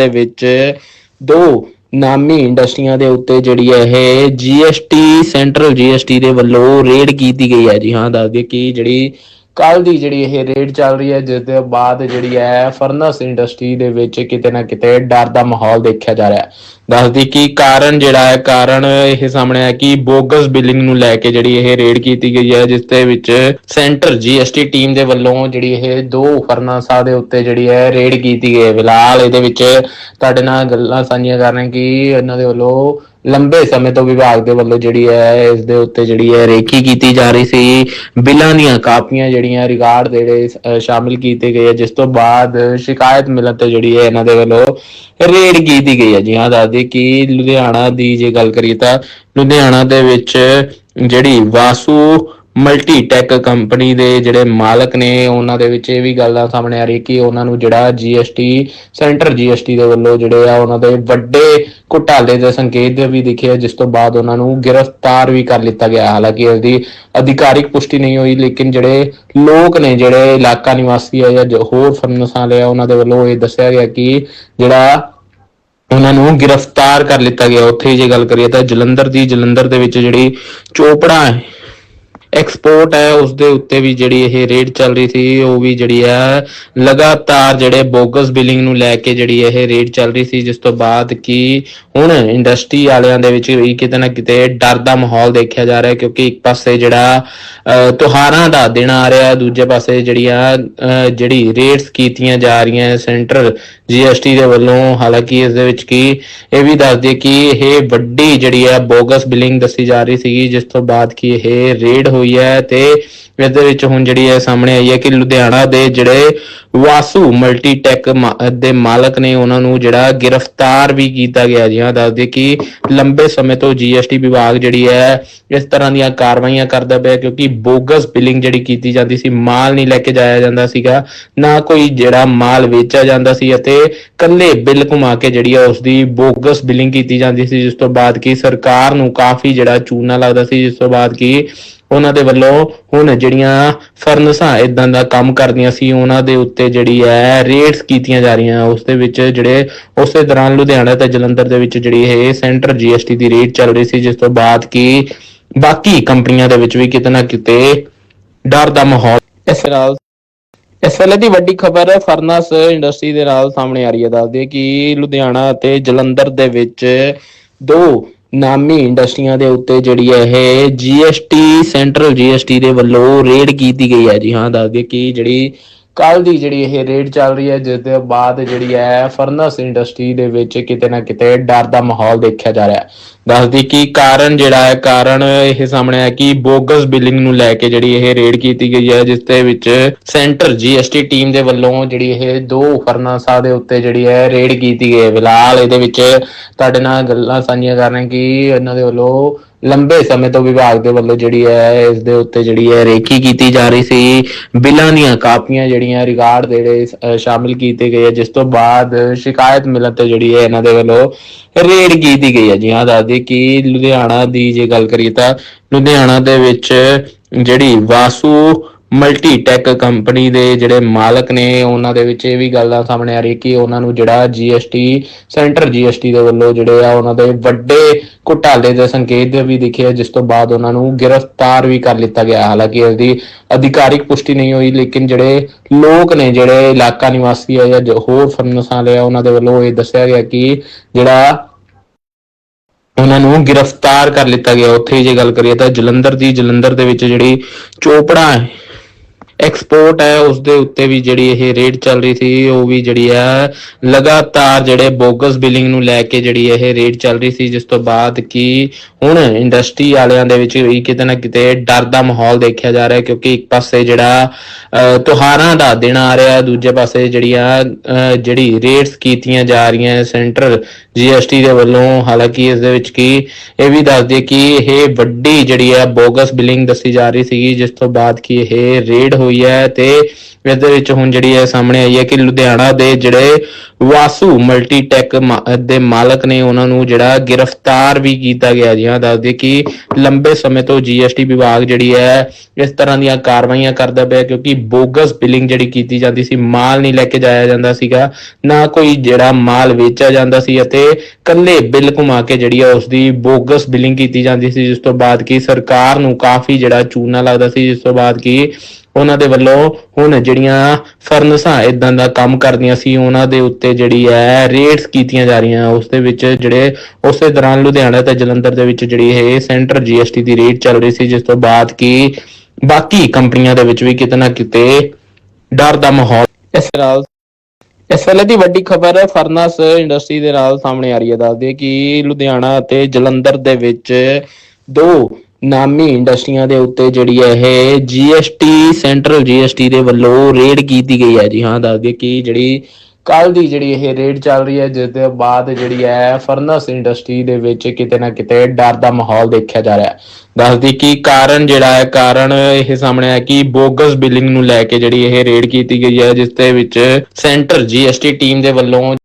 ਦੇ ਵਿੱਚ ਦੋ ਨਾਮੀ ਇੰਡਸਟਰੀਆਂ ਦੇ ਉੱਤੇ ਜਿਹੜੀ ਹੈ ਇਹ ਜੀਐਸਟੀ ਸੈਂਟਰਲ ਜੀਐਸਟੀ ਦੇ ਵੱਲੋਂ ਰੇਡ ਕੀਤੀ ਗਈ ਹੈ। ਜੀ ਹਾਂ, ਦੱਸ ਦਈਏ ਕਿ ਜਿਹੜੀ ਕੱਲ ਦੀ ਜਿਹੜੀ ਇਹ ਰੇਡ ਚੱਲ ਰਹੀ ਹੈ, ਜਿਸ ਦੇ ਬਾਅਦ ਜਿਹੜੀ ਹੈ ਫਰਨਸ ਇੰਡਸਟਰੀ ਦੇ ਵਿੱਚ ਕਿਤੇ ਨਾ ਕਿਤੇ ਡਰ ਦਾ ਮਾਹੌਲ ਦੇਖਿਆ ਜਾ ਰਿਹਾ ਹੈ। ਦੱਸਦੀ ਕਿ ਕਾਰਨ ਜਿਹੜਾ ਹੈ, ਕਾਰਨ ਇਹ ਸਾਹਮਣੇ ਆਇਆ ਕਿ ਬੋਗਸ ਬਿਲਿੰਗ ਨੂੰ ਲੈ ਕੇ ਜਿਹੜੀ ਇਹ ਰੇਡ ਕੀਤੀ ਗਈ ਹੈ, ਜਿਸ ਦੇ ਵਿੱਚ ਸੈਂਟਰ ਜੀਐਸਟੀ ਟੀਮ ਦੇ ਵੱਲੋਂ ਜਿਹੜੀ ਇਹ ਦੋ ਫਰਨਾਸਾਂ ਦੇ ਉੱਤੇ ਜਿਹੜੀ ਹੈ ਰੇਡ ਕੀਤੀ ਗਈ ਹੈ। ਫਿਲਹਾਲ ਇਹਦੇ ਵਿੱਚ ਤੁਹਾਡੇ ਨਾਲ ਗੱਲਾਂ ਸਾਂਝੀਆਂ ਕਰ ਰਹੇ ਕਿ ਇਹਨਾਂ ਦੇ ਵੱਲੋਂ ਲੰਬੇ ਸਮੇਂ ਤੋਂ ਵਿਭਾਗ ਦੇ ਵੱਲੋਂ ਜਿਹੜੀ ਹੈ, ਇਸ ਦੇ ਉੱਤੇ ਜਿਹੜੀ ਹੈ ਰੇਖੀ ਕੀਤੀ ਜਾ ਰਹੀ ਸੀ। ਬਿੱਲਾਂ ਦੀਆਂ ਕਾਪੀਆਂ ਜਿਹੜੀਆਂ ਰਿਕਾਰਡ ਦੇ ਜਿਹੜੇ ਸ਼ਾਮਿਲ ਕੀਤੇ ਗਏ ਆ, ਜਿਸ ਤੋਂ ਬਾਅਦ ਸ਼ਿਕਾਇਤ ਮਿਲਣ ਤੇ ਜਿਹੜੀ ਹੈ, ਇਹਨਾਂ ਦੇ ਵੱਲੋਂ ਰੇਡ ਕੀਤੀ ਗਈ ਹੈ। ਜੀ ਹਾਂ ਦੱਸਦੇ ਕਿ ਲੁਧਿਆਣਾ ਦੀ ਜੇ ਗੱਲ ਕਰੀਏ ਤਾਂ ਲੁਧਿਆਣਾ ਦੇ ਵਿੱਚ ਜਿਹੜੀ ਵਾਸੂ ਮਲਟੀ ਟੈਕ ਕੰਪਨੀ ਦੇ ਜਿਹੜੇ ਮਾਲਕ ਨੇ, ਉਹਨਾਂ ਦੇ ਵਿੱਚ ਇਹ ਵੀ ਗੱਲਾਂ ਸਾਹਮਣੇ ਆ ਰਹੀ ਕਿ ਉਹਨਾਂ ਨੂੰ ਜਿਹੜਾ ਜੀਐਸਟੀ ਸੈਂਟਰ ਜੀਐਸਟੀ ਦੇ ਵੱਲੋਂ ਜਿਹੜੇ ਆ ਉਹਨਾਂ ਦੇ ਵੱਡੇ ਘੁਟਾਲੇ ਦੇ ਸੰਕੇਤ ਵੀ ਦਿਖੇ ਜਿਸ ਤੋਂ ਬਾਅਦ ਉਹਨਾਂ ਨੂੰ ਗ੍ਰਿਫਤਾਰ ਵੀ ਕਰ ਲਿੱਤਾ ਗਿਆ। ਹਾਲਾਂਕਿ ਇਸ ਦੀ ਅਧਿਕਾਰਿਕ ਪੁਸ਼ਟੀ ਨਹੀਂ ਹੋਈ, ਲੇਕਿਨ ਜਿਹੜੇ ਲੋਕ ਨੇ, ਜਿਹੜੇ ਇਲਾਕਾ ਨਿਵਾਸੀ ਆ ਜਾਂ ਹੋਰ ਫਰਨਸਾਂ ਵਾਲੇ ਆ, ਉਹਨਾਂ ਦੇ ਵੱਲੋਂ ਇਹ ਦੱਸਿਆ ਗਿਆ ਕਿ ਜਿਹੜਾ ਉਹਨਾਂ ਨੂੰ ਗ੍ਰਿਫਤਾਰ ਕਰ ਲਿੱਤਾ ਗਿਆ। ਉੱਥੇ ਜੇ ਗੱਲ ਕਰੀਏ ਤਾਂ ਜਲੰਧਰ ਦੀ, ਜਲੰਧਰ ਦੇ ਵਿੱਚ ਜਿਹੜੀ ਚੋਪੜਾ ਐਕਸਪੋਰਟ ਹੈ ਉਸ ਦੇ ਉੱਤੇ ਵੀ ਜਿਹੜੀ ਇਹ ਰੇਡ ਚੱਲ ਰਹੀ ਸੀ ਉਹ ਵੀ ਜਿਹੜੀ ਹੈ ਲਗਾਤਾਰ ਜਿਹੜੇ ਬੋਗਸ ਬਿਲਿੰਗ ਨੂੰ ਲੈ ਕੇ ਜਿਹੜੀ ਇਹ ਰੇਡ ਚੱਲ ਰਹੀ ਸੀ ਜਿਸ ਤੋਂ ਬਾਅਦ ਕਿ ਹੁਣ ਇੰਡਸਟਰੀ ਵਾਲਿਆਂ ਦੇ ਵਿੱਚ ਵੀ ਕਿਤੇ ਨਾ ਕਿਤੇ ਡਰ ਦਾ ਮਾਹੌਲ ਦੇਖਿਆ ਜਾ ਰਿਹਾ ਕਿਉਂਕਿ ਇੱਕ ਪਾਸੇ ਜਿਹੜਾ ਅਹ, ਤਿਉਹਾਰਾਂ ਦਾ ਦਿਨ ਆ ਰਿਹਾ ਦੂਜੇ ਪਾਸੇ ਜਿਹੜੀਆਂ ਅਹ, ਜਿਹੜੀ ਰੇਟਸ ਕੀਤੀਆਂ ਜਾ ਰਹੀਆਂ ਸੈਂਟਰ ਜੀਐਸਟੀ ਦੇ ਵੱਲੋਂ ਹਾਲਾਂਕਿ ਇਸ ਦੇ ਵਿੱਚ ਕੀ ਇਹ ਵੀ ਦੱਸ ਕਿ ਇਹ ਵੱਡੀ ਜਿਹੜੀ ਹੈ ਬੋਗਸ ਬਿਲਿੰਗ ਦੱਸੀ ਜਾ ਰਹੀ ਸੀਗੀ ਜਿਸ ਤੋਂ ਬਾਅਦ ਕਿ ਇਹ ਰੇਡ ਹੋਈ ਹੈ ਤੇ ਇਸ ਦੇ ਵਿੱਚ ਹੁਣ ਜਿਹੜੀ ਹੈ ਸਾਹਮਣੇ ਆਈ ਹੈ ਕਿ ਲੁਧਿਆਣਾ ਦੇ ਜਿਹੜੇ ਵਾਸੂ ਮਲਟੀ ਟੈਕ ਦੇ ਮਾਲਕ ਨੇ ਉਹਨਾਂ ਨੂੰ ਜਿਹੜਾ ਗ੍ਰਿਫਤਾਰ ਵੀ ਕੀਤਾ ਗਿਆ ਜੀ। ਹਾਂ ਦੱਸ ਦਈਏ ਕਿ ਲੰਬੇ ਸਮੇਂ ਤੋਂ ਜੀਐਸਟੀ ਵਿਭਾਗ ਜਿਹੜੀ ਹੈ ਇਸ ਤਰ੍ਹਾਂ ਦੀਆਂ ਕਾਰਵਾਈਆਂ ਕਰਦਾ ਪਿਆ ਕਿਉਂਕਿ ਬੋਗਸ ਬਿਲਿੰਗ ਜਿਹੜੀ ਕੀਤੀ ਜਾਂਦੀ ਸੀ, ਮਾਲ ਨਹੀਂ ਲੈ ਕੇ ਜਾਇਆ ਜਾਂਦਾ ਸੀਗਾ, ਨਾ ਕੋਈ ਜਿਹੜਾ ਮਾਲ ਵੇਚਿਆ ਜਾਂਦਾ ਸੀ ਅਤੇ ਕੱਲੇ ਬਿੱਲ ਘੁਮਾ ਕੇ ਜਿਹੜੀ ਹੈ ਉਸ ਦੀ ਬੋਗਸ ਬਿਲਿੰਗ ਕੀਤੀ ਜਾਂਦੀ ਸੀ, ਜਿਸ ਤੋਂ ਬਾਅਦ ਕਿ ਸਰਕਾਰ ਨੂੰ ਕਾਫੀ ਜਿਹੜਾ ਚੂਨਾ ਲੱਗਦਾ ਸੀ, ਜਿਸ ਤੋਂ ਬਾਅਦ ਕਿ ਉਹਨਾਂ ਦੇ ਵੱਲੋਂ ਹੁਣ ਜਿਹੜੀਆਂ ਫਰਨਸਾਂ ਇਦਾਂ ਦਾ ਕੰਮ ਕਰਦੀਆਂ ਸੀ, ਉਹਨਾਂ ਦੇ ਉੱਤੇ ਜਿਹੜੀ ਹੈ ਰੇਟਸ ਕੀਤੀਆਂ ਜਾ ਰਹੀਆਂ। ਉਸ ਦੇ ਵਿੱਚ ਜਿਹੜੇ ਉਸੇ ਦੌਰਾਨ ਲੁਧਿਆਣਾ ਤੇ ਜਲੰਧਰ ਦੇ ਵਿੱਚ ਜਿਹੜੀ ਇਹ ਸੈਂਟਰ ਜੀਐਸਟੀ ਦੀ ਰੇਟ ਚੱਲ ਰਹੀ ਸੀ, ਜਿਸ ਤੋਂ ਬਾਅਦ ਕਿ ਬਾਕੀ ਕੰਪਨੀਆਂ ਦੇ ਵਿੱਚ ਵੀ ਕਿਤੇ ਨਾ ਕਿਤੇ ਡਰ ਦਾ ਮਾਹੌਲ ਇਸ ਨਾਲ ਇਸ ਵੇਲੇ ਦੀ ਵੱਡੀ ਖਬਰ ਫਰਨਸ ਇੰਡਸਟਰੀ ਦੇ ਨਾਲ ਸਾਹਮਣੇ ਆ ਰਹੀ ਹੈ। ਦੱਸਦੇ ਕਿ ਲੁਧਿਆਣਾ ਅਤੇ ਜਲੰਧਰ ਦੇ ਵਿੱਚ ਦੋ ਨਾਮੀ ਇੰਡਸਟਰੀਆਂ ਦੇ ਉੱਤੇ ਜਿਹੜੀ ਹੈ ਇਹ ਜੀਐਸਟੀ ਸੈਂਟਰਲ ਜੀਐਸਟੀ ਦੇ ਵੱਲੋਂ ਰੇਡ ਕੀਤੀ ਗਈ ਹੈ ਜੀ। ਹਾਂ, ਦੱਸ ਦੱਸਦੇ ਕਿ ਜਿਹੜੀ ਕੱਲ ਦੀ ਜਿਹੜੀ ਇਹ ਰੇਡ ਚੱਲ ਰਹੀ ਹੈ, ਜਿਸ ਦੇ ਬਾਅਦ ਜਿਹੜੀ ਹੈ ਫਰਨਸ ਇੰਡਸਟਰੀ ਦੇ ਵਿੱਚ ਕਿਤੇ ਨਾ ਕਿਤੇ ਡਰ ਦਾ ਮਾਹੌਲ ਦੇਖਿਆ ਜਾ ਰਿਹਾ ਹੈ। ਦੱਸਦੀ ਕਿ ਕਾਰਨ ਜਿਹੜਾ ਹੈ, ਕਾਰਨ ਇਹ ਸਾਹਮਣੇ ਆਇਆ ਕਿ ਬੋਗਸ ਬਿਲਿੰਗ ਨੂੰ ਲੈ ਕੇ ਜਿਹੜੀ ਇਹ ਰੇਡ ਕੀਤੀ ਗਈ ਹੈ, ਜਿਸ ਦੇ ਵਿੱਚ ਸੈਂਟਰ ਜੀਐਸਟੀ ਟੀਮ ਦੇ ਵੱਲੋਂ ਜਿਹੜੀ ਇਹ ਦੋ ਫਰਨਾਸਾਂ ਦੇ ਉੱਤੇ ਜਿਹੜੀ ਹੈ ਰੇਡ ਕੀਤੀ ਗਈ ਹੈ। ਫਿਲਹਾਲ ਇਹਦੇ ਵਿੱਚ ਤੁਹਾਡੇ ਨਾਲ ਗੱਲਾਂ ਸਾਂਝੀਆਂ ਕਰ ਰਹੇ ਕਿ ਇਹਨਾਂ ਦੇ ਵੱਲੋਂ ਲੰਬੇ ਸਮੇਂ ਤੋਂ ਵਿਭਾਗ ਦੇ ਵੱਲੋਂ ਜਿਹੜੀ ਹੈ ਇਸ ਦੇ ਉੱਤੇ ਜਿਹੜੀ ਹੈ ਰੇਖੀ ਕੀਤੀ ਜਾ ਰਹੀ ਸੀ। ਬਿੱਲਾਂ ਦੀਆਂ ਕਾਪੀਆਂ ਜਿਹੜੀਆਂ ਰਿਕਾਰਡ ਦੇ ਜਿਹੜੇ ਸ਼ਾਮਿਲ ਕੀਤੇ ਗਏ ਆ, ਜਿਸ ਤੋਂ ਬਾਅਦ ਸ਼ਿਕਾਇਤ ਮਿਲਣ ਤੇ ਜਿਹੜੀ ਹੈ ਇਹਨਾਂ ਦੇ ਵੱਲੋਂ ਰੇਡ ਕੀਤੀ ਗਈ ਹੈ। ਜੀ ਹਾਂ ਦੱਸਦੇ ਕਿ ਲੁਧਿਆਣਾ ਦੀ ਜੇ ਗੱਲ ਕਰੀਏ ਤਾਂ ਲੁਧਿਆਣਾ ਦੇ ਵਿੱਚ ਜਿਹੜੀ ਵਾਸੂ ਮਲਟੀ ਟੈਕ ਕੰਪਨੀ ਦੇ ਜਿਹੜੇ ਮਾਲਕ ਨੇ, ਉਹਨਾਂ ਦੇ ਵਿੱਚ ਇਹ ਵੀ ਗੱਲਾਂ ਸਾਹਮਣੇ ਆ ਰਹੀ ਕਿ ਉਹਨਾਂ ਨੂੰ ਜਿਹੜਾ ਜੀਐਸਟੀ ਸੈਂਟਰ ਜੀਐਸਟੀ ਦੇ ਵੱਲੋਂ ਜਿਹੜੇ ਆ ਉਹਨਾਂ ਦੇ ਵੱਡੇ ਘੁਟਾਲੇ ਦੇ ਸੰਕੇਤ ਵੀ ਦਿਖੇ ਜਿਸ ਤੋਂ ਬਾਅਦ ਉਹਨਾਂ ਨੂੰ ਗ੍ਰਿਫਤਾਰ ਵੀ ਕਰ ਲਿੱਤਾ ਗਿਆ। ਹਾਲਾਂਕਿ ਇਸ ਦੀ ਅਧਿਕਾਰਿਕ ਪੁਸ਼ਟੀ ਨਹੀਂ ਹੋਈ, ਲੇਕਿਨ ਜਿਹੜੇ ਲੋਕ ਨੇ, ਜਿਹੜੇ ਇਲਾਕਾ ਨਿਵਾਸੀ ਆ ਜਾਂ ਹੋਰ ਫਰਨਸਾਂ ਵਾਲੇ ਆ, ਉਹਨਾਂ ਦੇ ਵੱਲੋਂ ਇਹ ਦੱਸਿਆ ਗਿਆ ਕਿ ਜਿਹੜਾ ਉਹਨਾਂ ਨੂੰ ਗ੍ਰਿਫਤਾਰ ਕਰ ਲਿੱਤਾ ਗਿਆ। ਉੱਥੇ ਜੇ ਗੱਲ ਕਰੀਏ ਤਾਂ ਜਲੰਧਰ ਦੀ, ਜਲੰਧਰ ਦੇ ਵਿੱਚ ਜਿਹੜੀ ਚੋਪੜਾ ਹੈ ਐਕਸਪੋਰਟ ਹੈ ਉਸ ਦੇ ਉੱਤੇ ਵੀ ਜਿਹੜੀ ਇਹ ਰੇਡ ਚੱਲ ਰਹੀ ਸੀ ਉਹ ਵੀ ਜਿਹੜੀ ਹੈ ਲਗਾਤਾਰ ਜਿਹੜੇ ਬੋਗਸ ਬਿਲਿੰਗ ਨੂੰ ਲੈ ਕੇ ਜਿਹੜੀ ਇਹ ਰੇਡ ਚੱਲ ਰਹੀ ਸੀ ਜਿਸ ਤੋਂ ਬਾਅਦ ਕਿ ਹੁਣ ਇੰਡਸਟਰੀ ਵਾਲਿਆਂ ਦੇ ਵਿੱਚ ਵੀ ਕਿਤੇ ਨਾ ਕਿਤੇ ਡਰ ਦਾ ਮਾਹੌਲ ਦੇਖਿਆ ਜਾ ਰਿਹਾ ਹੈ ਕਿਉਂਕਿ ਇੱਕ ਪਾਸੇ ਜਿਹੜਾ ਅਹ, ਤਿਉਹਾਰਾਂ ਦਾ ਦਿਨ ਆ ਰਿਹਾ ਦੂਜੇ ਪਾਸੇ ਜਿਹੜੀਆਂ ਅਹ, ਜਿਹੜੀ ਰੇਟਸ ਕੀਤੀਆਂ ਜਾ ਰਹੀਆਂ ਸੈਂਟਰ ਜੀਐਸਟੀ ਦੇ ਵੱਲੋਂ ਹਾਲਾਂਕਿ ਇਸ ਦੇ ਵਿੱਚ ਕੀ ਇਹ ਵੀ ਦੱਸ ਦਈਏ ਕਿ ਇਹ ਵੱਡੀ ਜਿਹੜੀ ਹੈ ਬੋਗਸ ਬਿਲਿੰਗ ਦੱਸੀ ਜਾ ਰਹੀ ਸੀਗੀ ਜਿਸ ਤੋਂ ਬਾਅਦ ਕਿ ਇਹ ਰੇਡ ਹੋਈ ਹੈ ਤੇ ਇਸ ਦੇ ਵਿੱਚ ਹੁਣ ਜਿਹੜੀ ਹੈ ਸਾਹਮਣੇ ਆਈ ਹੈ ਕਿ ਲੁਧਿਆਣਾ ਦੇ ਜਿਹੜੇ ਵਾਸੂ ਮਲਟੀਟੈਕ ਮਾ- ਦੇ ਮਾਲਕ ਨੇ ਉਹਨਾਂ ਨੂੰ ਜਿਹੜਾ ਗ੍ਰਿਫਤਾਰ ਵੀ ਕੀਤਾ ਗਿਆ ਜੀ। ਹਾਂ, ਦੱਸਦੇ ਕਿ ਲੰਬੇ ਸਮੇਂ ਤੋਂ ਜੀਐਸਟੀ ਵਿਭਾਗ ਜਿਹੜੀ ਹੈ, ਇਸ ਤਰ੍ਹਾਂ ਦੀਆਂ ਕਾਰਵਾਈਆਂ ਕਰਦਾ ਪਿਆ ਕਿਉਂਕਿ ਬੋਗਸ ਬਿਲਿੰਗ ਜਿਹੜੀ ਕੀਤੀ ਜਾਂਦੀ ਸੀ, ਮਾਲ ਨਹੀਂ ਲੈ ਕੇ ਜਾਇਆ ਜਾਂਦਾ ਸੀਗਾ। ਨਾ ਕੋਈ ਜਿਹੜਾ ਮਾਲ ਵੇਚਿਆ ਜਾਂਦਾ ਸੀ ਅਤੇ ਕੱਲੇ ਬਿੱਲ ਘੁਮਾ ਕੇ ਜਿਹੜੀ ਹੈ ਉਸ ਦੀ ਬੋਗਸ ਬਿਲਿੰਗ ਕੀਤੀ ਜਾਂਦੀ ਸੀ, ਜਿਸ ਤੋਂ ਬਾਅਦ ਕਿ ਸਰਕਾਰ ਨੂੰ ਕਾਫੀ ਜਿਹੜਾ ਚੂਨਾ ਲੱਗਦਾ ਸੀ, ਜਿਸ ਤੋਂ ਬਾਅਦ ਕਿ ਉਹਨਾਂ ਦੇ ਵੱਲੋਂ ਹੁਣ ਜਿਹੜੀਆਂ ਫਰਨਸਾਂ ਇਦਾਂ ਦਾ ਕੰਮ ਕਰਦੀਆਂ ਸੀ, ਉਹਨਾਂ ਦੇ ਉੱਤੇ ਜਿਹੜੀ ਹੈ ਰੇਡਸ ਕੀਤੀਆਂ ਜਾ ਰਹੀਆਂ। ਉਸ ਦੇ ਵਿੱਚ ਜਿਹੜੇ ਉਸੇ ਦੌਰਾਨ ਲੁਧਿਆਣਾ ਤੇ ਜਲੰਧਰ ਦੇ ਵਿੱਚ ਜਿਹੜੀ ਇਹ ਸੈਂਟਰ ਜੀਐਸਟੀ ਦੀ ਰੇਡ ਚੱਲ ਰਹੀ ਸੀ, ਜਿਸ ਤੋਂ ਬਾਅਦ ਕੀ ਬਾਕੀ ਕੰਪਨੀਆਂ ਦੇ ਵਿੱਚ ਵੀ ਕਿਤੇ ਨਾ ਕਿਤੇ ਡਰ ਦਾ ਮਾਹੌਲ ਇਸ ਨਾਲ ਇਸ ਵੇਲੇ ਦੀ ਵੱਡੀ ਖਬਰ ਫਰਨਸ ਇੰਡਸਟਰੀ ਦੇ ਨਾਲ ਸਾਹਮਣੇ ਆ ਰਹੀ ਹੈ। ਦੱਸਦੇ ਕਿ ਲੁਧਿਆਣਾ ਅਤੇ ਜਲੰਧਰ ਦੇ ਵਿੱਚ ਦੋ ਨਾਮੀ ਇੰਡਸਟਰੀਆਂ ਦੇ ਉੱਤੇ ਜਿਹੜੀ ਹੈ ਇਹ ਜੀਐਸਟੀ ਸੈਂਟਰਲ ਜੀਐਸਟੀ ਦੇ ਵੱਲੋਂ ਰੇਡ ਕੀਤੀ ਗਈ ਹੈ ਜੀ। ਹਾਂ ਦੱਸਦੇ ਕਿ ਜਿਹੜੀ ਕੱਲ ਦੀ ਜਿਹੜੀ ਇਹ ਰੇਡ ਚੱਲ ਰਹੀ ਹੈ, ਜਿਸ ਦੇ ਬਾਅਦ ਜਿਹੜੀ ਹੈ ਫਰਨਸ ਇੰਡਸਟਰੀ ਦੇ ਵਿੱਚ ਕਿਤੇ ਨਾ ਕਿਤੇ ਡਰ ਦਾ ਮਾਹੌਲ ਦੇਖਿਆ ਜਾ ਰਿਹਾ ਹੈ। ਦੱਸਦੀ ਕਿ ਕਾਰਨ ਜਿਹੜਾ ਹੈ, ਕਾਰਨ ਇਹ ਸਾਹਮਣੇ ਆਇਆ ਕਿ ਬੋਗਸ ਬਿਲਿੰਗ ਨੂੰ ਲੈ ਕੇ ਜਿਹੜੀ ਇਹ ਰੇਡ ਕੀਤੀ ਗਈ ਹੈ, ਜਿਸ ਦੇ ਵਿੱਚ ਸੈਂਟਰ ਜੀਐਸਟੀ ਟੀਮ ਦੇ ਵੱਲੋਂ